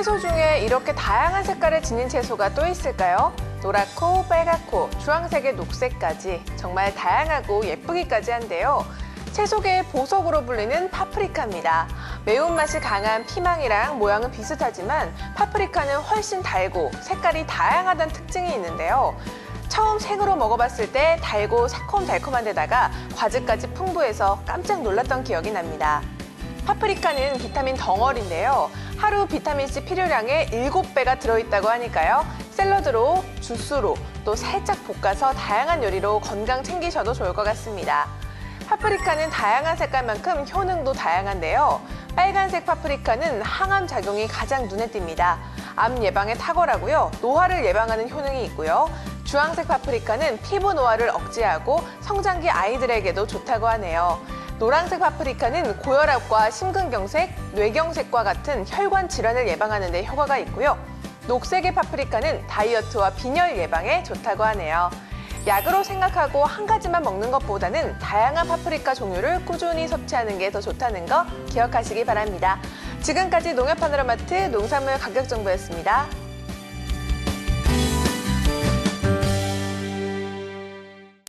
채소 중에 이렇게 다양한 색깔을 지닌 채소가 또 있을까요? 노랗고 빨갛고 주황색에 녹색까지 정말 다양하고 예쁘기까지 한데요. 채소계의 보석으로 불리는 파프리카입니다. 매운맛이 강한 피망이랑 모양은 비슷하지만 파프리카는 훨씬 달고 색깔이 다양하다는 특징이 있는데요. 처음 생으로 먹어봤을 때 달고 새콤달콤한 데다가 과즙까지 풍부해서 깜짝 놀랐던 기억이 납니다. 파프리카는 비타민 덩어리인데요. 하루 비타민C 필요량의 7배가 들어있다고 하니까요. 샐러드로, 주스로, 또 살짝 볶아서 다양한 요리로 건강 챙기셔도 좋을 것 같습니다. 파프리카는 다양한 색깔만큼 효능도 다양한데요. 빨간색 파프리카는 항암 작용이 가장 눈에 띕니다. 암 예방에 탁월하고요. 노화를 예방하는 효능이 있고요. 주황색 파프리카는 피부 노화를 억제하고 성장기 아이들에게도 좋다고 하네요. 노란색 파프리카는 고혈압과 심근경색, 뇌경색과 같은 혈관 질환을 예방하는 데 효과가 있고요. 녹색의 파프리카는 다이어트와 빈혈 예방에 좋다고 하네요. 약으로 생각하고 한 가지만 먹는 것보다는 다양한 파프리카 종류를 꾸준히 섭취하는 게 더 좋다는 거 기억하시기 바랍니다. 지금까지 농협 파노라마트 농산물 가격 정보였습니다.